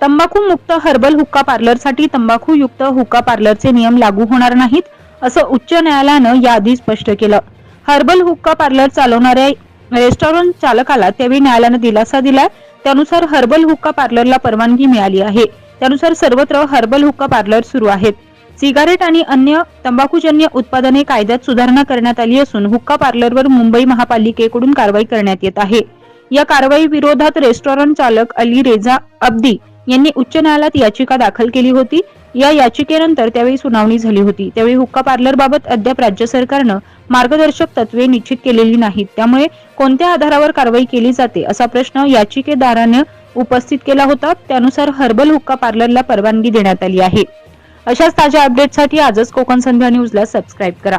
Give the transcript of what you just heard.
तंबाखू मुक्त हर्बल हुक्का पार्लरसाठी तंबाखू युक्त हुक्का पार्लरचे नियम लागू होणार नाहीत असं उच्च न्यायालयानं याआधी स्पष्ट केलं. हर्बल हुक्का पार्लर चालवणाऱ्या रेस्टॉरंट चालकाला त्यावेळी न्यायालयानं दिलासा दिलाय. त्यानुसार हर्बल हुक्का पार्लरला परवानगी मिळाली आहे. त्यानुसार सर्वत्र हर्बल हुक्का पार्लर सुरू आहेत. सिगारेट आणि अन्य तंबाखूजन्य उत्पादने कायद्यात सुधारणा करण्यात आली असून हुक्का पार्लरवर मुंबई महापालिकेकडून कारवाई करण्यात येत आहे. या कारवाई विरोधात रेस्टॉरंट चालक अली रेझा अब्दी यांनी उच्च न्यायालयात याचिका दाखल केली होती. या याचिकेनंतर त्यावेळी सुनावणी झाली होती. त्यावेळी हुक्का पार्लरबाबत अद्याप राज्य सरकारनं मार्गदर्शक तत्वे निश्चित केलेली नाहीत. त्यामुळे कोणत्या आधारावर कारवाई केली जाते असा प्रश्न याचिकेदाराने उपस्थित केला होता. त्यानुसार हर्बल हुक्का पार्लरला परवानगी देण्यात आली आहे. अशाच ताज्या अपडेटसाठी आजच कोकण संध्या न्यूजला सबस्क्राईब करा.